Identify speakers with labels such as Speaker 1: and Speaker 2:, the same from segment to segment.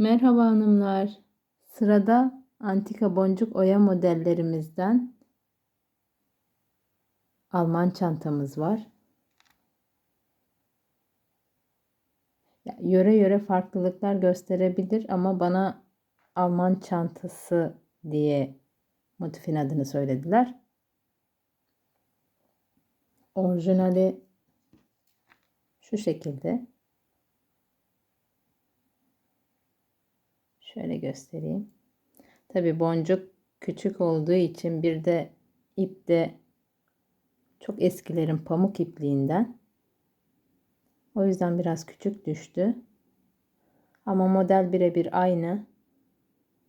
Speaker 1: Merhaba hanımlar. Sırada antika boncuk oya modellerimizden Alman çantamız var. Yöre yöre farklılıklar gösterebilir ama bana Alman çantası diye motifin adını söylediler. Orijinali şu şekilde. Şöyle göstereyim. Tabi boncuk küçük olduğu için bir de ip de çok eskilerin pamuk ipliğinden. O yüzden biraz küçük düştü. Ama model birebir aynı.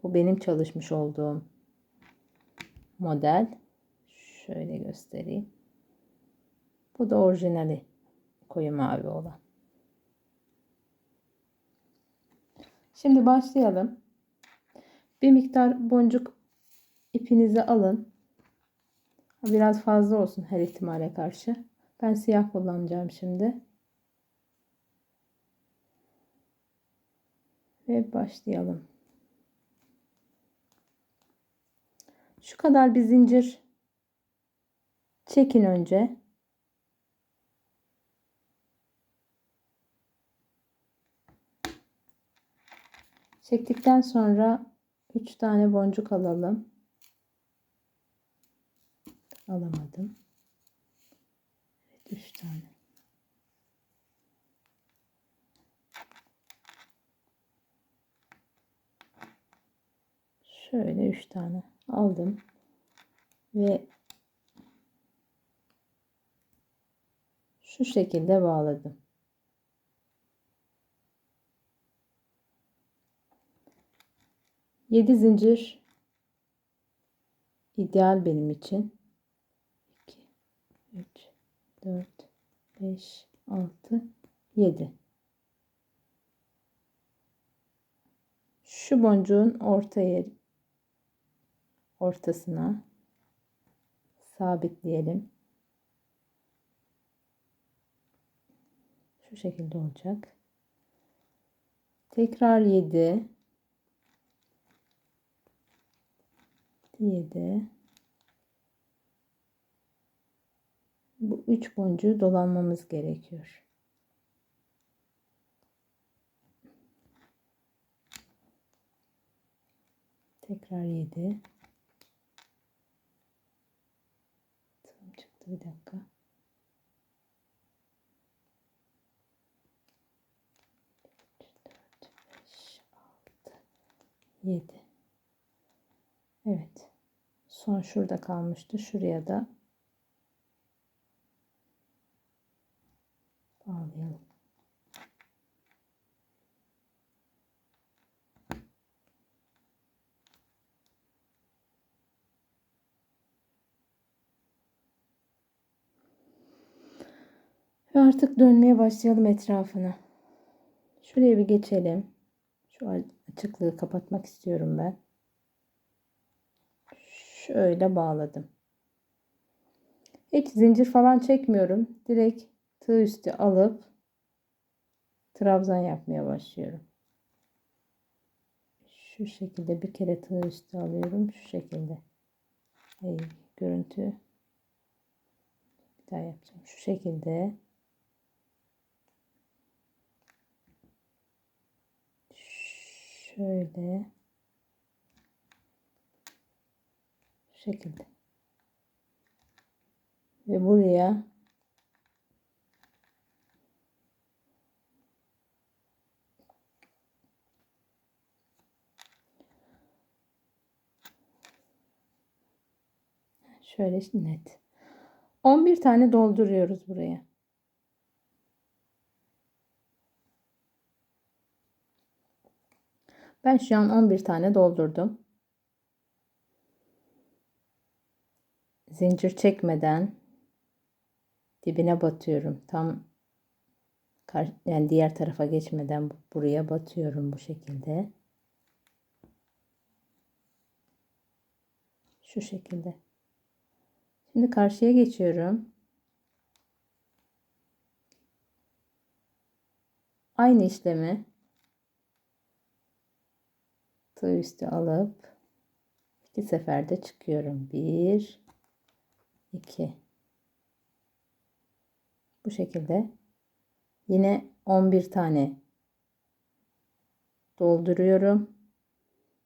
Speaker 1: Bu benim çalışmış olduğum model. Şöyle göstereyim. Bu da orijinali koyu mavi olan. Şimdi başlayalım. Bir miktar boncuk ipinizi alın. Biraz fazla olsun her ihtimale karşı. Ben siyah kullanacağım şimdi. Ve başlayalım. Şu kadar bir zincir çekin önce. Çektikten sonra 3 tane boncuk alalım. Alamadım. Evet 3 tane. Şöyle 3 tane aldım. Ve şu şekilde bağladım. 7 zincir ideal benim için. 2 3 4 5 6 7 Şu boncuğun orta yer ortasına sabitleyelim. Şu şekilde olacak. Tekrar 7 7 bu üç boncuğu dolanmamız gerekiyor. Tekrar 7 Tam çıktı bir dakika. Yedi. Evet. Son şurada kalmıştı. Şuraya da bağlayalım. Ve artık dönmeye başlayalım etrafına. Şuraya bir geçelim. Şu açıklığı kapatmak istiyorum ben şöyle bağladım. Hiç zincir falan çekmiyorum. Direkt tığ üstü alıp trabzan yapmaya başlıyorum. Şu şekilde bir kere tığ üstü alıyorum. Şu şekilde. Hey, görüntü. Bir daha yapacağım. Şu şekilde. Şöyle. Şekilde. Ve buraya şöyle net. 11 tane dolduruyoruz buraya. Ben şu an 11 tane doldurdum. Zincir çekmeden dibine batıyorum. Tam yani diğer tarafa geçmeden buraya batıyorum bu şekilde. Şu şekilde. Şimdi karşıya geçiyorum. Aynı işlemi tığ üstü alıp iki seferde çıkıyorum. Bir, iki. Bu şekilde yine 11 tane dolduruyorum.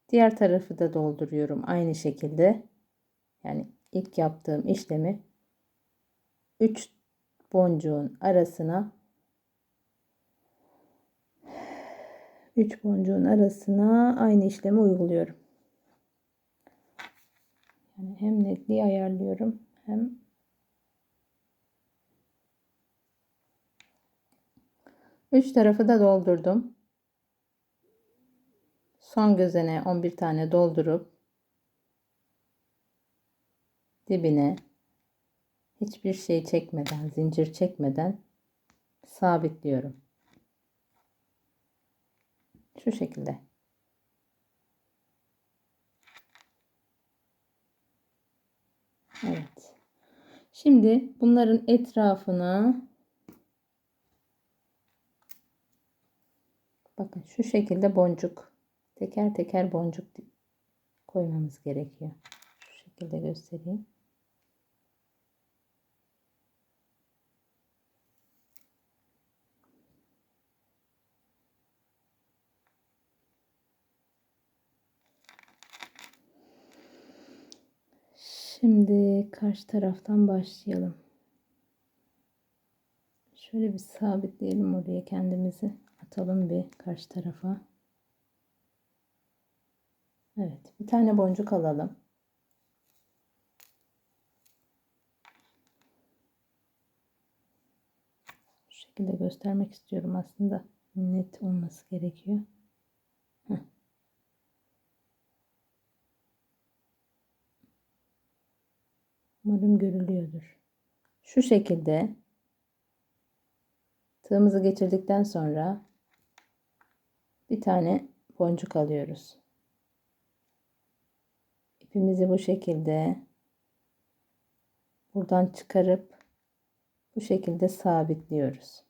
Speaker 1: Diğer tarafı da dolduruyorum aynı şekilde. Yani ilk yaptığım işlemi 3 boncuğun arasına 3 boncuğun arasına aynı işlemi uyguluyorum. Yani hem netliği ayarlıyorum hem Üç tarafı da doldurdum. Son gözene 11 tane doldurup dibine hiçbir şey çekmeden, zincir çekmeden sabitliyorum. Şu şekilde. Evet. Şimdi bunların etrafına bakın şu şekilde boncuk teker teker boncuk koymamız gerekiyor. Şu şekilde göstereyim. Şimdi karşı taraftan başlayalım. Şöyle bir sabitleyelim oraya kendimizi. Atalım bir karşı tarafa. Evet, bir tane boncuk alalım. Şu şekilde göstermek istiyorum aslında. Net olması gerekiyor. Umarım görülüyordur. Şu şekilde tığımızı geçirdikten sonra bir tane boncuk alıyoruz. İpimizi bu şekilde buradan çıkarıp bu şekilde sabitliyoruz.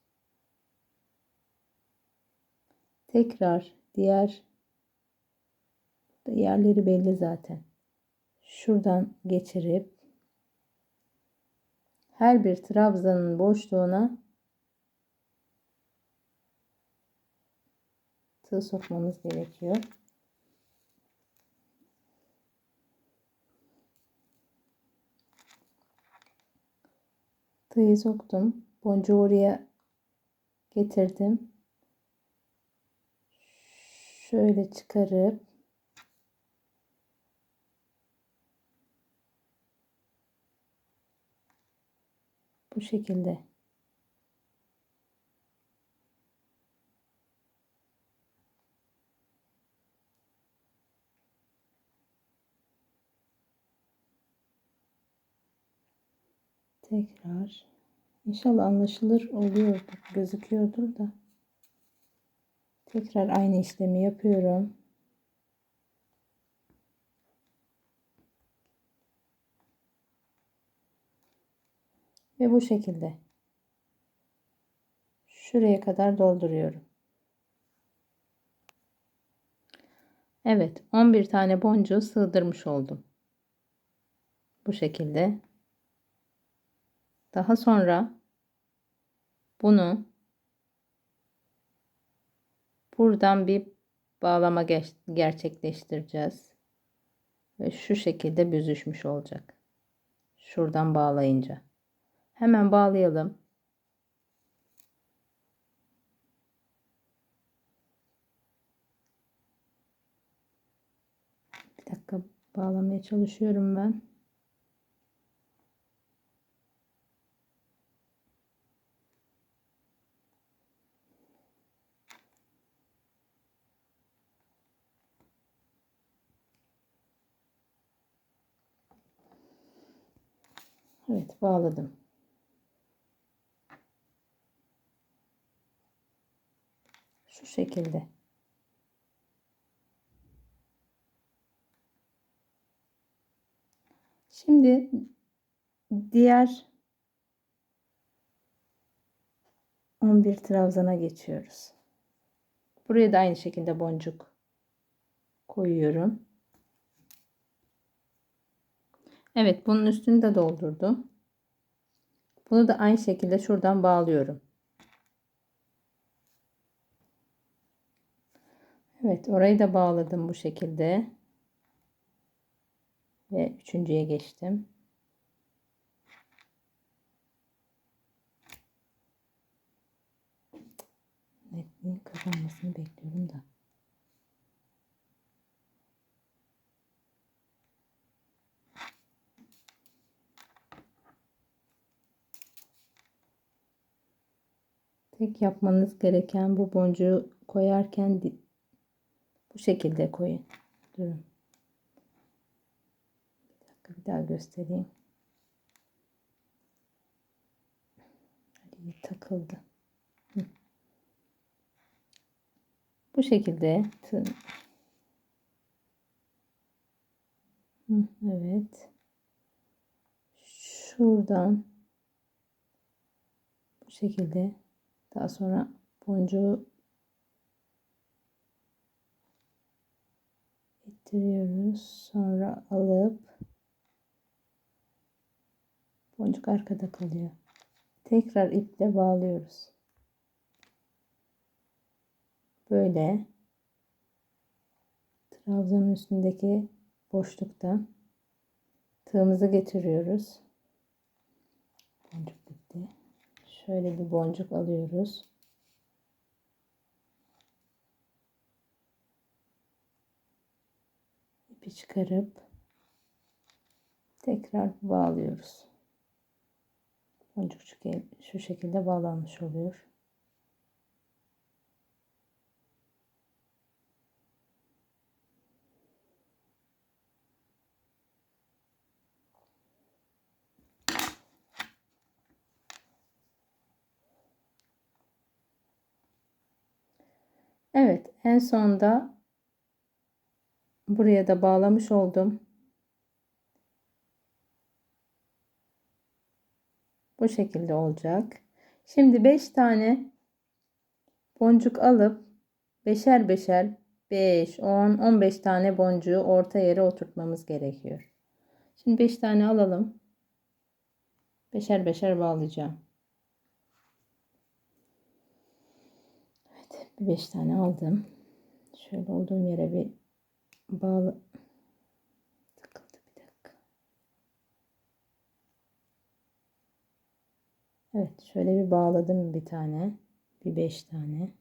Speaker 1: Tekrar diğer yerleri belli zaten. Şuradan geçirip her bir trabzanın boşluğuna tığ sokmamız gerekiyor. Tığı soktum. Boncuğu oraya getirdim. Şöyle çıkarıp bu şekilde. Tekrar. İnşallah anlaşılır oluyordur gözüküyordur da. Tekrar aynı işlemi yapıyorum ve bu şekilde şuraya kadar dolduruyorum Evet 11 tane boncuğu sığdırmış oldum bu şekilde daha sonra bunu buradan bir bağlama gerçekleştireceğiz. Ve şu şekilde büzüşmüş olacak. Şuradan bağlayınca. Hemen bağlayalım. Bir dakika bağlamaya çalışıyorum ben. Evet bağladım. Şu şekilde. Şimdi diğer 11 trabzana geçiyoruz. Buraya da aynı şekilde boncuk koyuyorum. Evet bunun üstünü de doldurdum. Bunu da aynı şekilde şuradan bağlıyorum. Evet orayı da bağladım bu şekilde. Ve üçüncüye geçtim. Netliğin kazanmasını bekliyorum da. Tek yapmanız gereken bu boncuğu koyarken bu şekilde koyun. Durun. Bir dakika bir daha göstereyim. Hadi takıldı. Bu şekilde evet. Şuradan bu şekilde daha sonra boncuğu ittiriyoruz. Sonra alıp boncuk arkada kalıyor. Tekrar iple bağlıyoruz. Böyle trabzanın üstündeki boşluktan tığımızı getiriyoruz. Boncuk bitti. Şöyle bir boncuk alıyoruz. İpi çıkarıp tekrar bağlıyoruz. Boncuk şu şekilde bağlanmış oluyor. Evet en sonda buraya da bağlamış oldum. Bu şekilde olacak. Şimdi 5 tane boncuk alıp beşer beşer 5, 10, 15 tane boncuğu orta yere oturtmamız gerekiyor. Şimdi 5 tane alalım. Beşer beşer bağlayacağım. 5 tane aldım. Şöyle olduğum yere bir bağlı takıldı bir dakika. Evet şöyle bir bağladım bir tane. Bir 5 tane.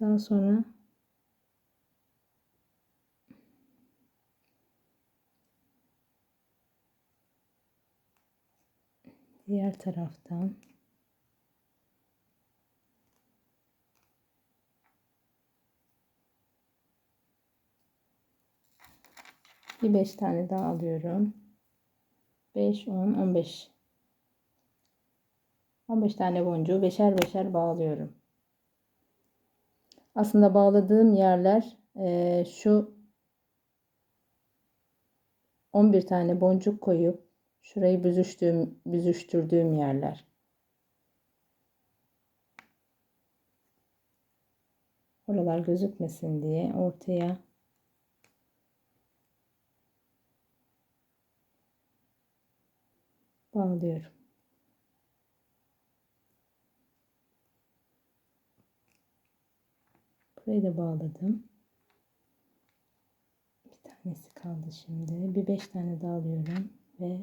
Speaker 1: Daha sonra diğer taraftan Bir 5 tane daha alıyorum. 5, 10, 15. 15 tane boncuğu beşer beşer bağlıyorum. Aslında bağladığım yerler e, şu 11 tane boncuk koyup şurayı büzüştüğüm, büzüştürdüğüm yerler. Oralar gözükmesin diye ortaya bağlıyorum. Burayı da bağladım. Bir tanesi kaldı şimdi. Bir beş tane daha alıyorum ve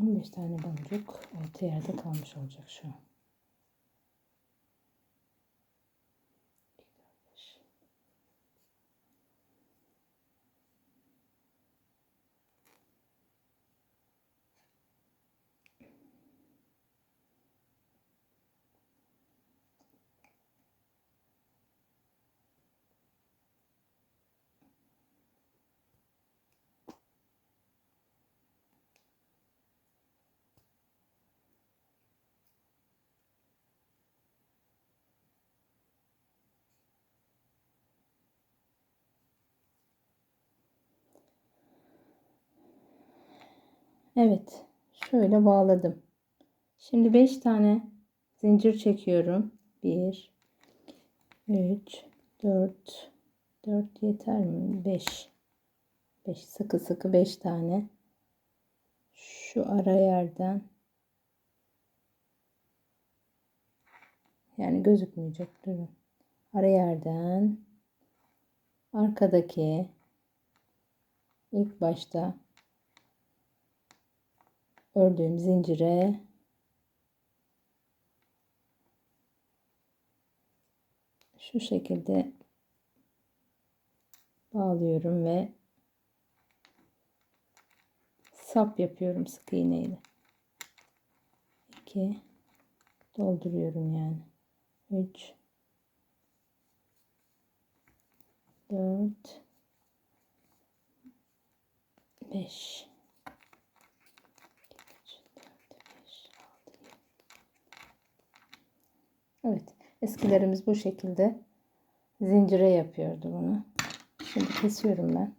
Speaker 1: 15 tane boncuk orta yerde kalmış olacak şu an. Evet. Şöyle bağladım. Şimdi 5 tane zincir çekiyorum. 1 3 4 4 yeter mi? 5 5 sıkı sıkı 5 tane şu ara yerden yani gözükmeyecek durun. Ara yerden arkadaki ilk başta ördüğüm zincire şu şekilde bağlıyorum ve sap yapıyorum sık iğneyle. 2 dolduruyorum yani. 3 4 5 Evet. Eskilerimiz bu şekilde zincire yapıyordu bunu. Şimdi kesiyorum ben.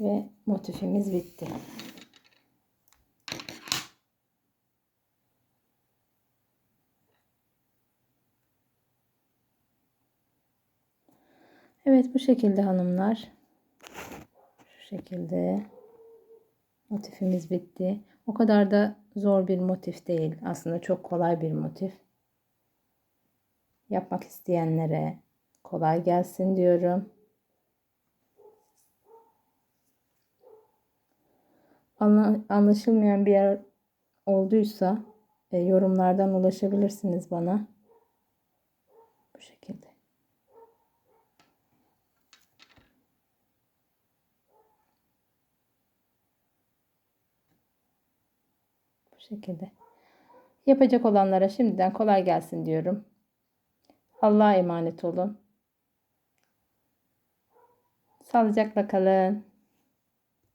Speaker 1: Ve motifimiz bitti. Evet bu şekilde hanımlar. Şu şekilde motifimiz bitti. O kadar da zor bir motif değil. Aslında çok kolay bir motif. Yapmak isteyenlere kolay gelsin diyorum. Anla- Anlaşılmayan bir yer olduysa e, yorumlardan ulaşabilirsiniz bana. Bu şekilde. Bu şekilde. Yapacak olanlara şimdiden kolay gelsin diyorum. Allah'a emanet olun. Sağlıcakla kalın.